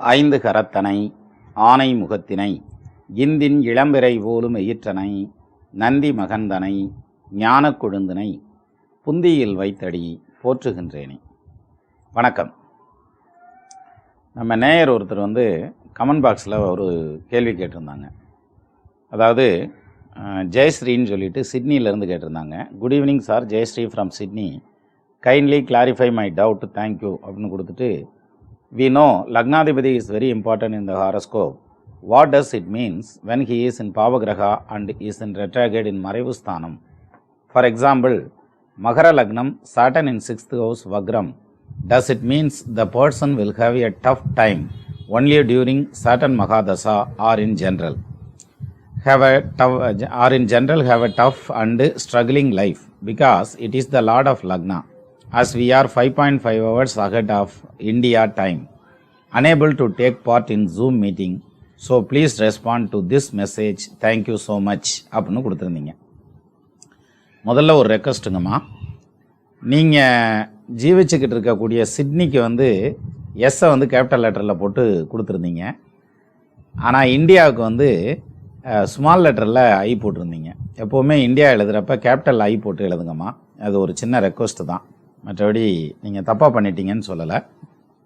ஐந்து கரத்தனை ஆனை முகத்தினை இந்தின் இளம்பிறை போலும் எயிற்றனை நந்தி மகந்தனை ஞானக் கொழுந்தனை புந்தியில் வைத்தடி போற்றுகின்றேனே. வணக்கம். நம்ம நேயர் ஒருத்தர் வந்து கமெண்ட் பாக்ஸில் ஒரு கேள்வி கேட்டிருந்தாங்க. அதாவது ஜெயஸ்ரீன்னு சொல்லிட்டு சிட்னியிலேருந்து கேட்டிருந்தாங்க. Good evening sir Jayashree from Sydney kindly clarify my doubt thank you அப்படின்னு கொடுத்துட்டு We know Lagnadipati is very important in the horoscope. What does it means when he is in Pavagraha and is in retrograde in Marivusthanam? For example, Makara Lagnam, Saturn in 6th house Vagram. Does it means the person will have a tough time only during Saturn Mahadasa or in general? Have a tough, or in general have a tough and struggling life because it is the Lord of Lagna. As we are 5.5 hours ahead of india time unable to take part in zoom meeting. So please respond to this message. Thank you so much. அப்படின்னு கொடுத்துருந்தீங்க. முதல்ல ஒரு ரெக்வஸ்ட்டுங்கம்மா நீங்கள் ஜீவிச்சுக்கிட்டு இருக்கக்கூடிய சிட்னிக்கு வந்து எஸ்ஸை வந்து capital லெட்டரில் போட்டு கொடுத்துருந்தீங்க. ஆனால் இந்தியாவுக்கு வந்து ஸ்மால் லெட்டரில் ஐ போட்டிருந்தீங்க. எப்போவுமே இந்தியா எழுதுகிறப்ப கேபிட்டல் ஐ போட்டு எழுதுங்கம்மா. அது ஒரு சின்ன ரெக்வஸ்ட்டு தான். மற்றபடி நீங்கள் தப்பாக பண்ணிட்டீங்கன்னு சொல்லலை.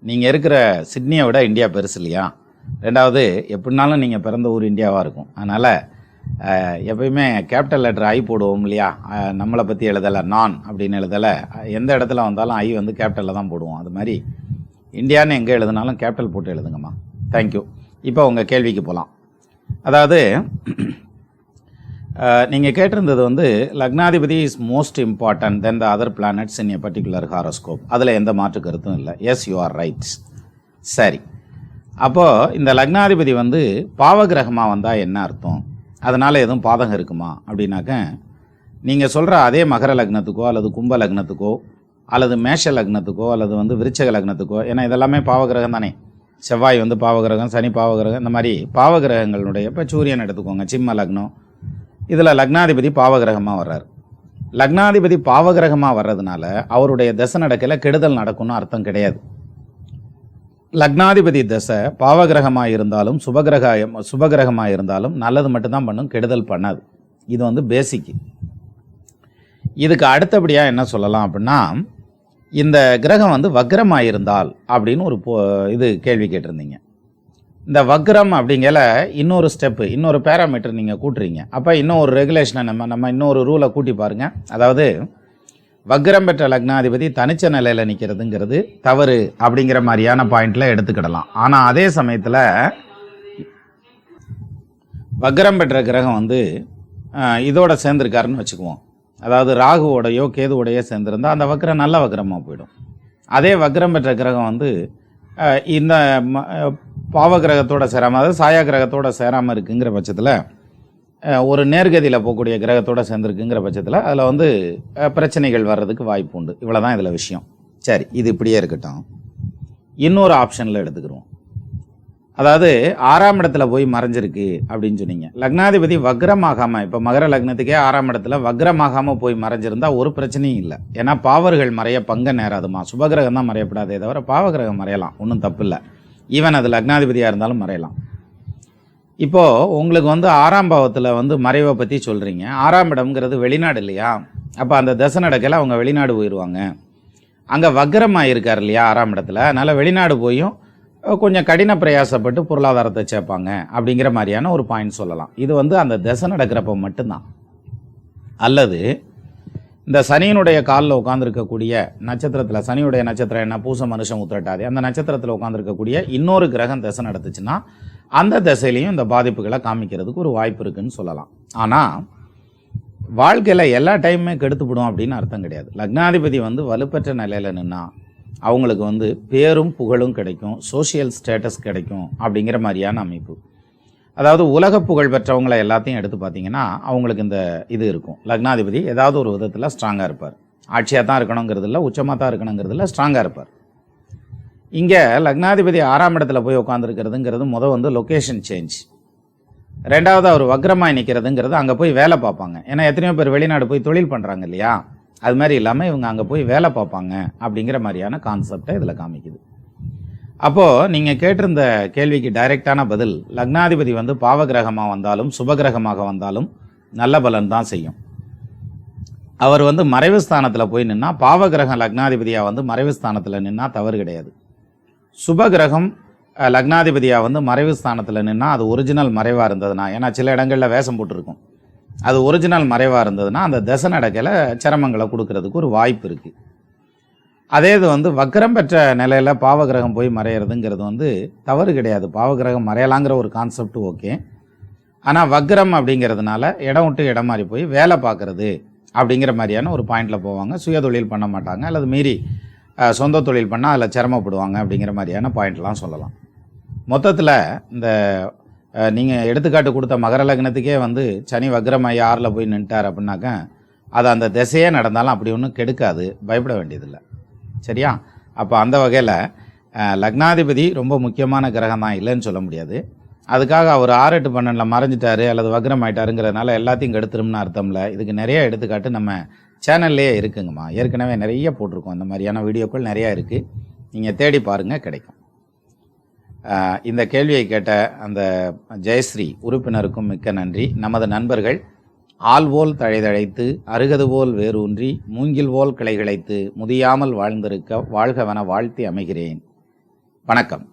நீங்கள் இருக்கிற சிட்னியை விட இந்தியா பெருசு இல்லையா? ரெண்டாவது எப்படினாலும் நீங்கள் பிறந்த ஊர் இந்தியாவாக இருக்கும். அதனால் எப்பயுமே கேபிட்டல் லெட்டர் ஐ போடுவோம் இல்லையா? நம்மளை பற்றி எழுதலை நான் அப்படின்னு எழுதலை. எந்த இடத்துல வந்தாலும் ஐ வந்து கேபிட்டலில் தான் போடுவோம். அது மாதிரி இந்தியான்னு எங்கே எழுதுனாலும் கேபிட்டல் போட்டு எழுதுங்கம்மா. தேங்க்யூ இப்போ உங்கள் கேள்விக்கு போகலாம் அதாவது நீங்கள் கேட்டிருந்தது வந்து லக்னாதிபதி is most important then the other planets in a particular horoscope அதில் எந்த மாற்று கருத்தும் இல்லை. எஸ் யூ ஆர் ரைட் சரி. அப்போது இந்த லக்னாதிபதி வந்து பாவகிரகமாக வந்தால் என்ன அர்த்தம்? அதனால் எதுவும் பாதகம் இருக்குமா? அப்படின்னாக்க நீங்கள் சொல்கிற அதே மகர லக்னத்துக்கோ அல்லது கும்ப லக்னத்துக்கோ அல்லது மேஷ லக்னத்துக்கோ அல்லது வந்து விருச்சக லக்னத்துக்கோ ஏன்னா இதெல்லாமே பாவகிரகம் தானே. செவ்வாய் வந்து பாவகிரகம் சனி பாவகிரகம் இந்த மாதிரி பாவகிரகங்களுடைய இப்போ சூரியன் எடுத்துக்கோங்க சிம்ம லக்னம் இதில் லக்னாதிபதி பாவகிரகமாக வர்றார். லக்னாதிபதி பாவகிரகமாக வர்றதுனால அவருடைய தசை நடக்கையில் கெடுதல் நடக்கும்னு அர்த்தம் கிடையாது. லக்னாதிபதி தசை பாவகிரகமாக இருந்தாலும் சுபகிரக சுபகிரகமாக இருந்தாலும் நல்லது மட்டும்தான் பண்ணும் கெடுதல் பண்ணாது. இது வந்து பேசிக்கு இதுக்கு அடுத்தபடியாக என்ன சொல்லலாம் அப்படின்னா இந்த கிரகம் வந்து வக்ரமாக இருந்தால் அப்படின்னு ஒரு இது கேள்வி கேட்டிருந்தீங்க. இந்த வக்ரம் அப்படிங்கிற இன்னொரு ஸ்டெப்பு இன்னொரு பேராமீட்டர் நீங்கள் கூட்டுறீங்க. அப்போ இன்னும் ஒரு ரெகுலேஷனை நம்ம நம்ம இன்னொரு ரூலை கூட்டி பாருங்கள் அதாவது வக்ரம் பெற்ற லக்னாதிபதி தனிச்ச நிலையில் நிற்கிறதுங்கிறது தவறு அப்படிங்கிற மாதிரியான பாயிண்டில் எடுத்துக்கிடலாம். ஆனால் அதே சமயத்தில் வக்ரம் பெற்ற கிரகம் வந்து இதோட சேர்ந்துருக்காருன்னு வச்சுக்குவோம். அதாவது ராகுவோடையோ கேதுவோடையோ சேர்ந்துருந்தால் அந்த வக்ரம் நல்ல வக்ரமாக போயிடும். அதே வக்ரம் பெற்ற கிரகம் வந்து இந்த ம- பாவ கிரகத்தோட சேராமல் அதாவது சாயா கிரகத்தோட சேராமல் இருக்குங்கிற பட்சத்தில் ஒரு நேர்கதியில் போகக்கூடிய கிரகத்தோட சேர்ந்துருக்குங்கிற பட்சத்தில் அதில் வந்து பிரச்சனைகள் வர்றதுக்கு வாய்ப்பு உண்டு. இவ்வளோ தான் இதில் விஷயம். சரி இது இப்படியே இருக்கட்டும். இன்னொரு ஆப்ஷனில் எடுத்துக்கிறோம் அதாவது ஆறாம் இடத்துல போய் மறைஞ்சிருக்கு அப்படின்னு சொன்னீங்க. லக்னாதிபதி வக்ரமாகாமல் இப்போ மகர லக்னத்துக்கே ஆறாம் இடத்துல வக்ரமாகாமல் போய் மறைஞ்சிருந்தா ஒரு பிரச்சனையும் இல்லை. ஏன்னா பாவர்கள் மறைய பங்க நேராதுமா? சுபகிரகம் தான் மறையப்படாதே தவிர பாவகிரகம் மறையலாம். ஒன்றும் தப்பு இல்லை. ஈவன் அது லக்னாதிபதியாக இருந்தாலும் மறையலாம். இப்போது உங்களுக்கு வந்து ஆறாம் பாவத்தில் வந்து மறைவை பற்றி சொல்கிறீங்க ஆறாம் இடம்ங்கிறது வெளிநாடு இல்லையா? அப்போ அந்த தசை நடக்கையில் அவங்க வெளிநாடு போயிடுவாங்க அங்கே வக்ரமாக இருக்கார் இல்லையா ஆறாம் இடத்துல? அதனால் வெளிநாடு போயும் கொஞ்சம் கடின பிரயாசப்பட்டு பொருளாதாரத்தை சேர்ப்பாங்க அப்படிங்கிற மாதிரியான ஒரு பாயிண்ட் சொல்லலாம். இது வந்து அந்த தசை நடக்கிறப்ப மட்டும்தான். அல்லது இந்த சனியினுடைய காலில் உட்காந்துருக்கக்கூடிய நட்சத்திரத்தில் சனியுடைய நட்சத்திரம் என்ன? பூச மனுஷன் உத்திரட்டாதி. அந்த நட்சத்திரத்தில் உட்காந்துருக்கக்கூடிய இன்னொரு கிரகம் திசை நடத்துச்சுன்னா அந்த திசையிலையும் இந்த பாதிப்புகளை காமிக்கிறதுக்கு ஒரு வாய்ப்பு இருக்குன்னு சொல்லலாம். ஆனால் வாழ்க்கையில் எல்லா டைமுமே கெடுத்துப்படும் அப்படின்னு அர்த்தம் கிடையாது. லக்னாதிபதி வந்து வலுப்பெற்ற நிலையில் நின்னா அவங்களுக்கு வந்து பேரும் புகழும் கிடைக்கும் சோஷியல் ஸ்டேட்டஸ் கிடைக்கும் அப்படிங்கிற மாதிரியான அமைப்பு. அதாவது உலக புகழ் பெற்றவங்களை எல்லாத்தையும் எடுத்து பார்த்தீங்கன்னா அவங்களுக்கு இந்த இது இருக்கும். லக்னாதிபதி ஏதாவது ஒரு விதத்தில் ஸ்ட்ராங்காக இருப்பார். ஆட்சியாக தான் இருக்கணுங்கிறது இல்லை உச்சமாக தான் இருக்கணுங்கிறது இல்லை ஸ்ட்ராங்காக இருப்பார். இங்கே லக்னாதிபதி ஆறாம் இடத்துல போய் உட்காந்துருக்கிறதுங்கிறது முதல் வந்து லொக்கேஷன் சேஞ்ச் ரெண்டாவது அவர் வக்ரமாய் நிற்கிறதுங்கிறது அங்கே போய் வேலை பார்ப்பாங்க. ஏன்னா எத்தனையோ பேர் வெளிநாடு போய் தொழில் பண்ணுறாங்க இல்லையா? அது மாதிரி இல்லாமல் இவங்க அங்கே போய் வேலை பார்ப்பாங்க அப்படிங்கிற மாதிரியான கான்செப்டை இதில் காமிக்குது. அப்போது நீங்கள் கேட்டிருந்த கேள்விக்கு டைரெக்டான பதில் லக்னாதிபதி வந்து பாவகிரகமாக வந்தாலும் சுபகிரகமாக வந்தாலும் நல்ல பலன் தான் செய்யும். அவர் வந்து மறைவு ஸ்தானத்தில் போய் நின்னா பாவகிரகம் லக்னாதிபதியாக வந்து மறைவு ஸ்தானத்தில் நின்னா தவறு கிடையாது. சுபகிரகம் லக்னாதிபதியாக வந்து மறைவு ஸ்தானத்தில் நின்னா அது ஒரிஜினல் மறைவாக இருந்ததுன்னா ஏன்னா சில இடங்களில் வேஷம் போட்டிருக்கும். அது ஒரிஜினல் மறைவாக இருந்ததுன்னா அந்த தசை நடக்கையில் சிரமங்களை கொடுக்கறதுக்கு ஒரு வாய்ப்பு இருக்குது அதே இது வந்து வக்கரம் பெற்ற நிலையில் பாவகிரகம் போய் மறையிறதுங்கிறது வந்து தவறு கிடையாது. பாவகிரகம் மறையலாங்கிற ஒரு கான்செப்ட் ஓகே ஆனால் வக்ரம் அப்படிங்கிறதுனால இடம் விட்டு இடம் மாறி போய் வேலை பார்க்குறது அப்படிங்கிற மாதிரியான ஒரு பாயிண்டில் போவாங்க. சுய தொழில் பண்ண மாட்டாங்க. அல்லது மீறி சொந்த தொழில் பண்ணால் அதில் சிரமப்படுவாங்க அப்படிங்கிற மாதிரியான பாயிண்ட்லாம் சொல்லலாம். மொத்தத்தில் இந்த நீங்கள் எடுத்துக்காட்டு கொடுத்த மகர லக்னத்துக்கே வந்து சனி வக்ரமாயி ஆறில் போய் நின்ட்டார் அப்படின்னாக்க அது அந்த திசையே நடந்தாலும் அப்படி ஒன்றும் கெடுக்காது. பயப்பட வேண்டியதில்லை. சரியா? அப்போ அந்த வகையில் லக்னாதிபதி ரொம்ப முக்கியமான கிரகம் தான் இல்லைன்னு சொல்ல முடியாது. அதுக்காக அவர் ஆறு எட்டு பன்னெண்டில் மறைஞ்சிட்டாரு அல்லது வக்ரம் ஆயிட்டாருங்கிறதுனால எல்லாத்தையும் கெடுத்துரும்னு அர்த்தம் இல்லை இதுக்கு நிறைய எடுத்துக்காட்டு நம்ம சேனல்லையே இருக்குங்கம்மா. ஏற்கனவே நிறைய போட்டிருக்கோம் இந்த மாதிரியான வீடியோக்கள் நிறையா இருக்குது நீங்கள் தேடி பாருங்கள் கிடைக்கும். இந்த கேள்வியை கேட்ட அந்த ஜெயஸ்ரீ உறுப்பினருக்கும் மிக்க நன்றி. நமது நண்பர்கள் ஆள்போல் தழைதழைத்து அருகது போல் வேரூன்றி மூங்கில் போல் கிளைகிழைத்து முதியாமல் வாழ்ந்திருக்க வாழ்கவென வாழ்த்தி அமைகிறேன். வணக்கம்.